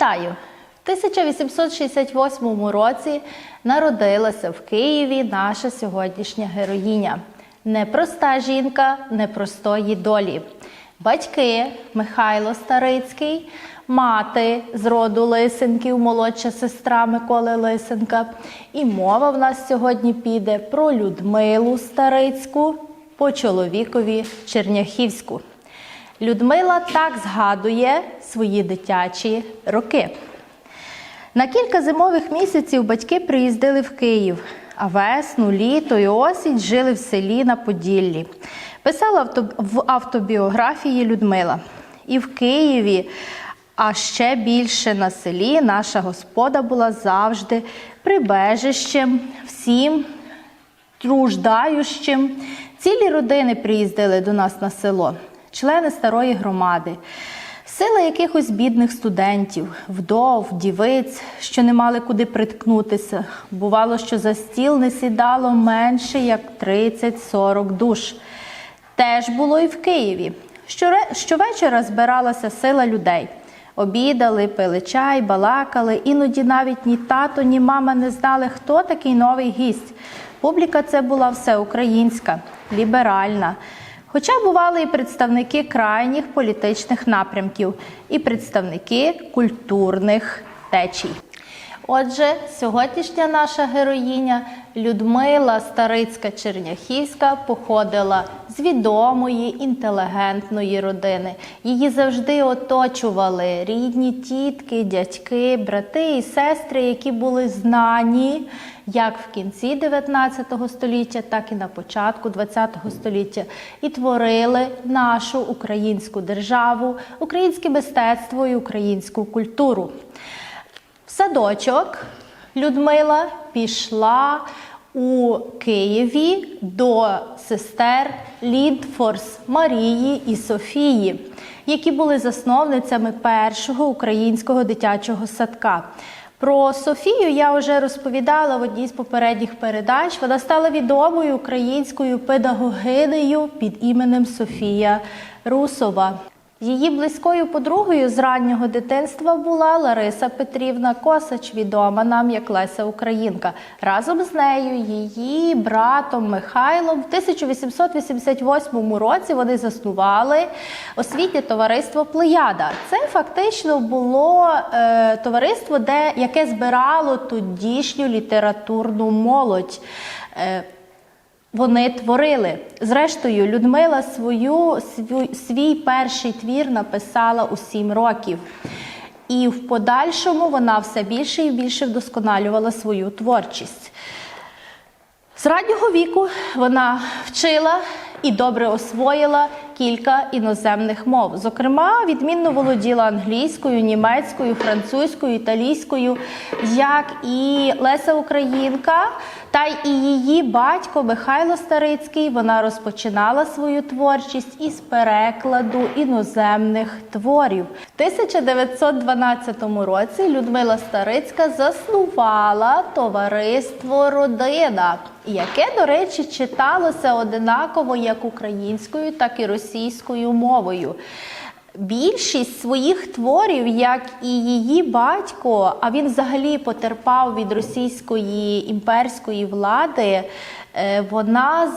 Вітаю! В 1868 році народилася в Києві наша сьогоднішня героїня. Непроста жінка непростої долі. Батьки Михайло Старицький, мати з роду Лисенків, молодша сестра Миколи Лисенка. І мова в нас сьогодні піде про Людмилу Старицьку по чоловікові Черняхівську. Людмила так згадує свої дитячі роки. На кілька зимових місяців батьки приїздили в Київ, а весну, літо і осінь жили в селі на Поділлі. Писала в автобіографії Людмила. І в Києві, а ще більше на селі, наша господа була завжди прибежищем всім труждаючим. Цілі родини приїздили до нас на село, члени старої громади, сила якихось бідних студентів, вдов, дівиць, що не мали куди приткнутися. Бувало, що за стіл не сідало менше як 30-40 душ. Теж було і в Києві. Щовечора збиралася сила людей. Обідали, пили чай, балакали. Іноді навіть ні тато, ні мама не знали, хто такий новий гість. Публіка це була всеукраїнська, ліберальна. Хоча бували і представники крайніх політичних напрямків, і представники культурних течій. Отже, сьогоднішня наша героїня Людмила Старицька Черняхівська походила з відомої інтелігентної родини. Її завжди оточували рідні тітки, дядьки, брати і сестри, які були знані як в кінці 19 століття, так і на початку 20 століття, і творили нашу українську державу, українське мистецтво і українську культуру. Садочок Людмила пішла у Києві до сестер Ліндфорс Марії і Софії, які були засновницями першого українського дитячого садка. Про Софію я вже розповідала в одній з попередніх передач. Вона стала відомою українською педагогинею під іменем Софія Русова. Її близькою подругою з раннього дитинства була Лариса Петрівна Косач, відома нам як Леся Українка. Разом з нею, її братом Михайлом, в 1888 році вони заснували освітнє товариство Плеяда. Це фактично було е, товариство, де яке збирало тодішню літературну молодь. Е, вони творили. Зрештою, Людмила свою, свій, свій перший твір написала у сім років. І в подальшому вона все більше і більше вдосконалювала свою творчість. З раннього віку вона вчила і добре освоїла кілька іноземних мов. Зокрема, відмінно володіла англійською, німецькою, французькою, італійською, як і Леся Українка, та й і її батько Михайло Старицький. Вона розпочинала свою творчість із перекладу іноземних творів. В 1912 році Людмила Старицька заснувала товариство Родина, яке, до речі, читалося одинаково як українською, так і російською мовою. Більшість своїх творів, як і її батько, а він взагалі потерпав від російської імперської влади, е, вона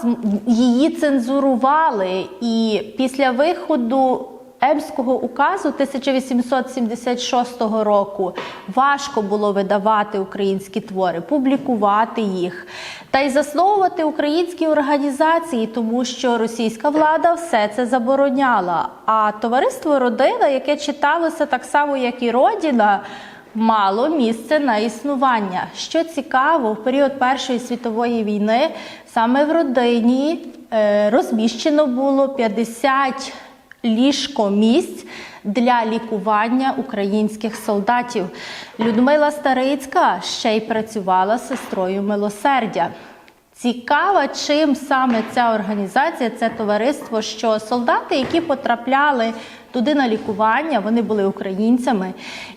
її цензурували. І після виходу Емського указу 1876 року важко було видавати українські твори, публікувати їх та й засновувати українські організації, тому що російська влада все це забороняла. А товариство Родина, яке читалося так само, як і Родіна, мало місце на існування. Що цікаво, в період Першої світової війни саме в родині е, розміщено було 50 ліжко місць для лікування українських солдатів. Людмила Старицька ще й працювала сестрою милосердя. Цікава, чим саме ця організація, це товариство, що солдати, які потрапляли туди на лікування, вони були українцями.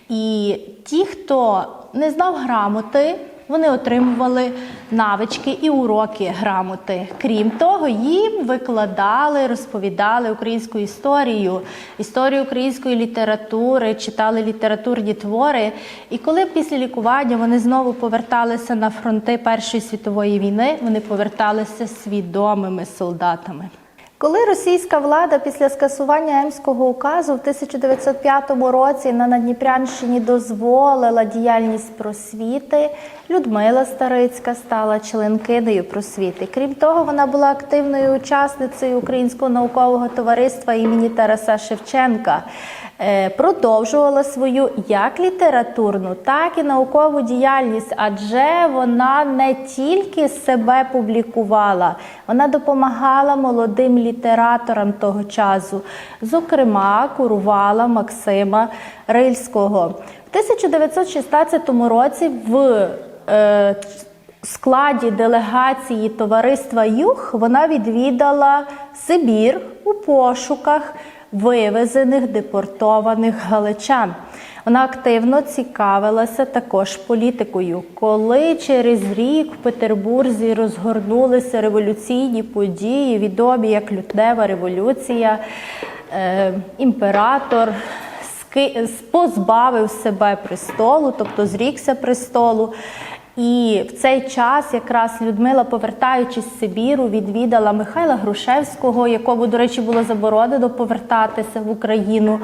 І ті, хто не знав грамоти, вони отримували навички і уроки грамоти. Крім того, їм викладали, розповідали українську історію, історію української літератури, читали літературні твори. І коли після лікування вони знову поверталися на фронти Першої світової війни, вони поверталися свідомими солдатами. Коли російська влада після скасування Емського указу в 1905 році на Надніпрянщині дозволила діяльність просвіти, Людмила Старицька стала членкинею просвіти. Крім того, вона була активною учасницею Українського наукового товариства імені Тараса Шевченка. Е, Продовжувала свою як літературну, так і наукову діяльність, адже вона не тільки себе публікувала, вона допомагала молодим літераторам того часу. Зокрема, курувала Максима Рильського. В 1916 році в е, складі делегації товариства Юг вона відвідала Сибір у пошуках вивезених депортованих галичан. Вона активно цікавилася також політикою. Коли через рік в Петербурзі розгорнулися революційні події, відомі як Лютнева революція, е, імператор позбавив себе престолу, тобто зрікся престолу. І в цей час якраз Людмила, повертаючись з Сибіру, відвідала Михайла Грушевського, якому, до речі, було заборонено повертатися в Україну.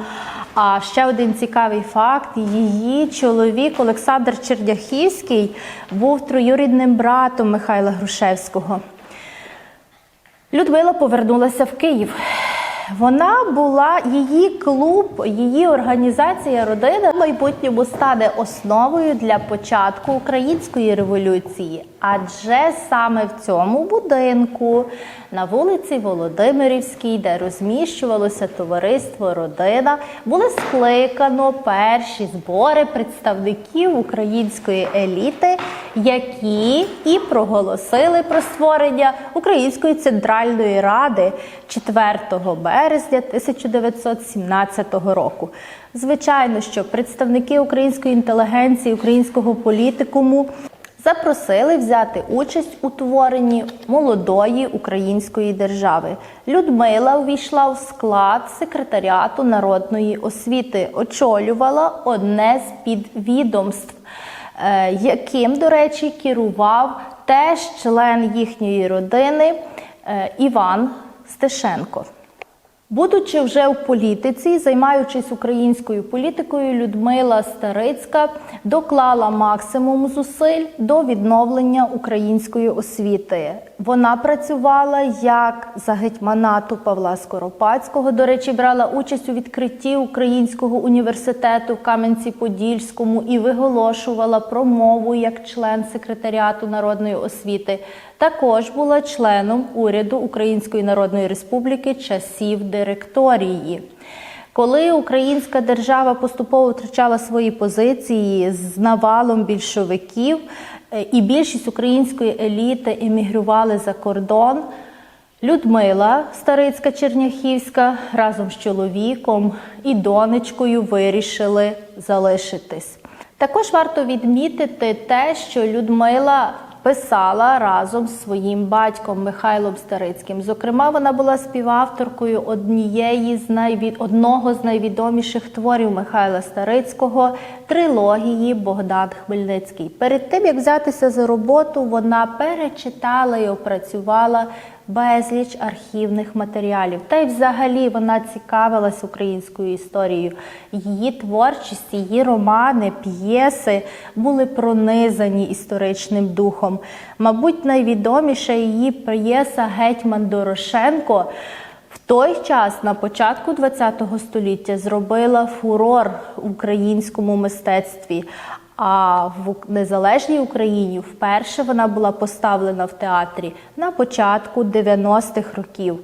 А ще один цікавий факт: її чоловік Олександр Черняхівський був троюрідним братом Михайла Грушевського. Людмила повернулася в Київ. Вона була її клуб, її організація родина в майбутньому стане основою для початку української революції. Адже саме в цьому будинку на вулиці Володимирівській, де розміщувалося товариство Родина, було скликано перші збори представників української еліти, які і проголосили про створення Української центральної ради 4 березня 1917 року. Звичайно, що представники української інтелігенції, українського політикуму запросили взяти участь у творенні молодої української держави. Людмила увійшла в склад секретаріату народної освіти, очолювала одне з підвідомств, яким, до речі, керував теж член їхньої родини е, Іван Стешенко. Будучи вже в політиці, займаючись українською політикою, Людмила Старицька доклала максимум зусиль до відновлення української освіти. Вона працювала як за гетьманату Павла Скоропадського. До речі, брала участь у відкритті Українського університету в Кам'янці-Подільському і виголошувала промову як член секретаріату народної освіти. Також була членом уряду Української Народної Республіки часів директорії. Коли українська держава поступово втрачала свої позиції з навалом більшовиків, е, і більшість української еліти емігрували за кордон, Людмила Старицька Черняхівська разом з чоловіком і донечкою вирішили залишитись. Також варто відмітити те, що Людмила писала разом з своїм батьком Михайлом Старицьким. Зокрема, вона була співавторкою однієї з найвід... одного з найвідоміших творів Михайла Старицького трилогії Богдан Хмельницький. Перед тим як взятися за роботу, вона перечитала і опрацювала безліч архівних матеріалів. Та й взагалі вона цікавилась українською історією. Її творчість, її романи, п'єси були пронизані історичним духом. Мабуть, найвідоміша її п'єса Гетьман Дорошенко. Той час, на початку ХХ століття, зробила фурор в українському мистецтві. А в незалежній Україні вперше вона була поставлена в театрі на початку 90-х років.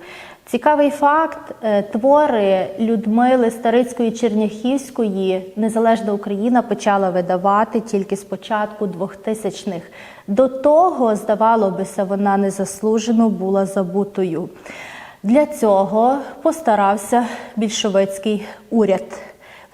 Цікавий факт: е, твори Людмили Старицької Черняхівської Незалежна Україна почала видавати тільки з початку 2000-х. До того, здавало бися, вона незаслужено була забутою. Для цього постарався більшовицький уряд.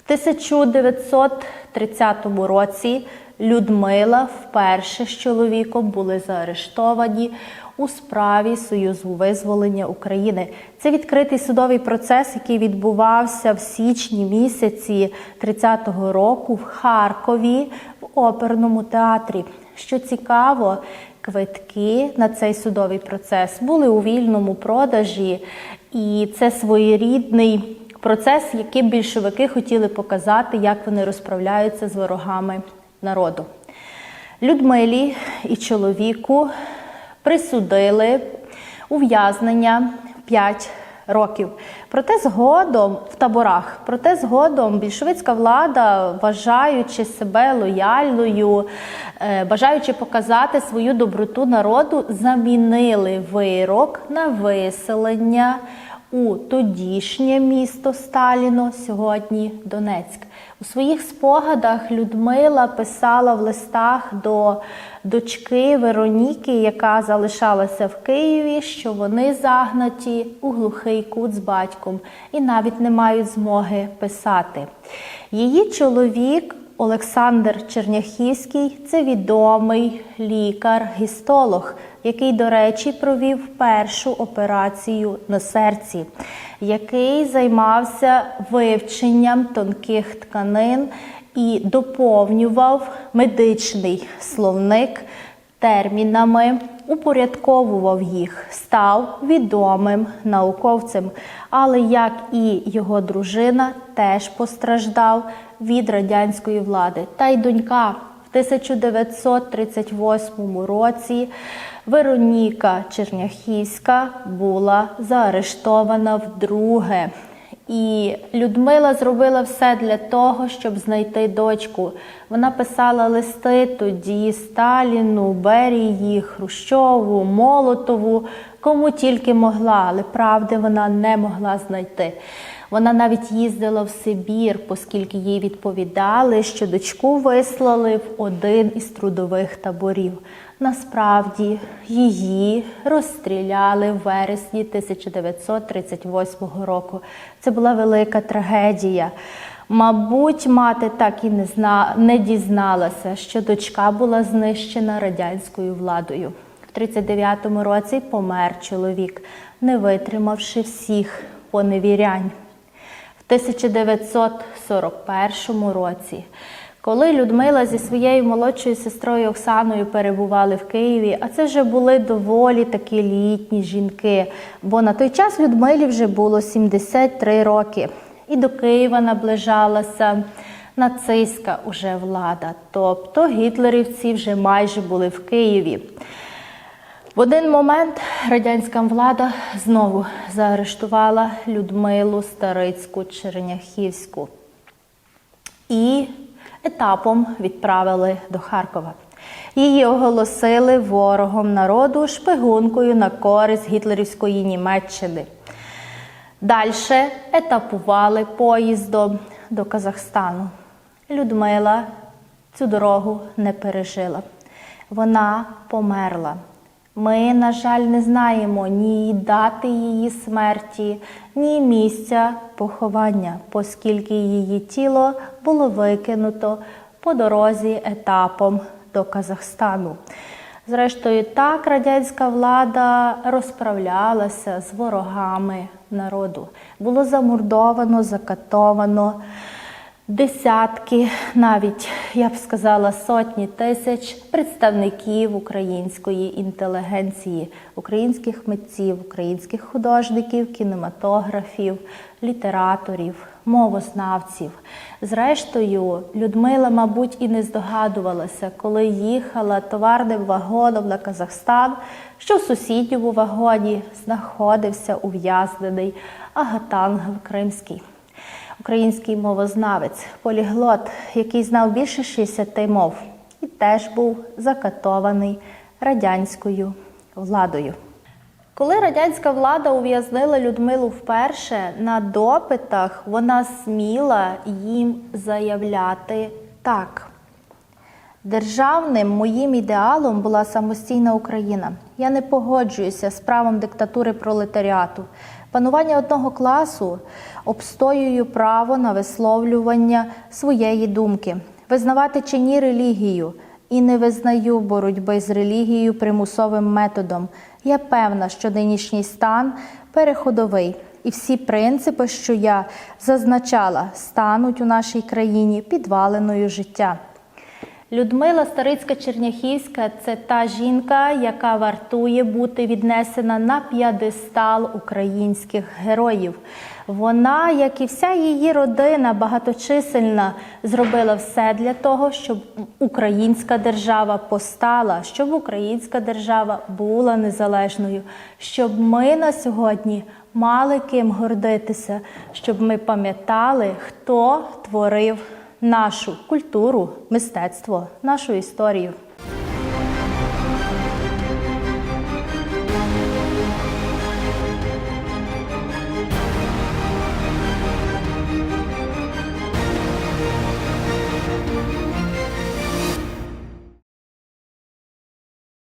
В В 1930 році Людмила вперше з чоловіком були заарештовані у справі Союзу визволення України. Це відкритий судовий процес, який відбувався в січні місяці 30-го року в Харкові в оперному театрі. Що цікаво, квитки на цей судовий процес були у вільному продажі, і це своєрідний процес, яким більшовики хотіли показати, як вони розправляються з ворогами народу. Людмилі і чоловіку присудили ув'язнення 5 років. Проте згодом в таборах, проте згодом більшовицька влада, вважаючи себе лояльною, е, бажаючи показати свою доброту народу, замінили вирок на виселення у тодішнє місто Сталіно, сьогодні Донецьк. У своїх спогадах Людмила писала в листах до дочки Вероніки, яка залишалася в Києві, що вони загнаті у глухий кут з батьком і навіть не мають змоги писати. Її чоловік Олександр Черняхівський це відомий лікар-гістолог, який, до речі, провів першу операцію на серці, який займався вивченням тонких тканин і доповнював медичний словник термінами, упорядковував їх, став відомим науковцем. Але як і його дружина, теж постраждав від радянської влади. Та й донька в 1938 році Вероніка Черняхівська була заарештована вдруге. І Людмила зробила все для того, щоб знайти дочку. Вона писала листи тоді Сталіну, Берії, Хрущову, Молотову, кому тільки могла, але правди вона не могла знайти. Вона навіть їздила в Сибір, оскільки їй відповідали, що дочку вислали в один із трудових таборів. Насправді її розстріляли в вересні 1938 року. Це була велика трагедія. Мабуть, мати так і не зна... не дізналася, що дочка була знищена радянською владою. В 39-му році помер чоловік, не витримавши всіх поневірянь. В 1941 році, коли Людмила зі своєю молодшою сестрою Оксаною перебували в Києві, а це вже були доволі такі літні жінки, бо на той час Людмилі вже було 73 роки, і до Києва наближалася нацистська уже влада, тобто гітлерівці вже майже були в Києві. В один момент радянська влада знову заарештувала Людмилу Старицьку Черняхівську і етапом відправили до Харкова. Її оголосили ворогом народу шпигункою на користь гітлерівської Німеччини. Далі етапували поїздом до Казахстану. Людмила цю дорогу не пережила. Вона померла. Ми, на жаль, не знаємо ні дати її смерті, ні місця поховання, оскільки її тіло було викинуто по дорозі етапом до Казахстану. Зрештою, так радянська влада розправлялася з ворогами народу. Було замордовано, закатовано десятки, навіть я б сказала, сотні тисяч представників української інтелігенції, українських митців, українських художників, кінематографів, літераторів, мовознавців. Зрештою, Людмила, мабуть, і не здогадувалася, коли їхала товарним вагоном на Казахстан, що в сусідньому вагоні знаходився ув'язнений Агатангел Кримський український мовознавець, поліглот, який знав більше 60 мов, і теж був закатований радянською владою. Коли радянська влада ув'язнила Людмилу вперше на допитах, вона сміла їм заявляти так. Державним моїм ідеалом була самостійна Україна. Я не погоджуюся з правом диктатури пролетаріату. Панування одного класу обстоюю право на висловлювання своєї думки, визнавати чи ні релігію і не визнаю боротьби з релігією примусовим методом. Я певна, що нинішній стан переходовий, і всі принципи, що я зазначала, стануть у нашій країні підваленою життя. Людмила Старицька Черняхівська це та жінка, яка вартує бути віднесена на п'ядестал українських героїв. Вона, як і вся її родина, багаточисельна, зробила все для того, щоб українська держава постала, щоб українська держава була незалежною, щоб ми на сьогодні мали ким гордитися, щоб ми пам'ятали, хто творив нашу культуру, мистецтво, нашу історію.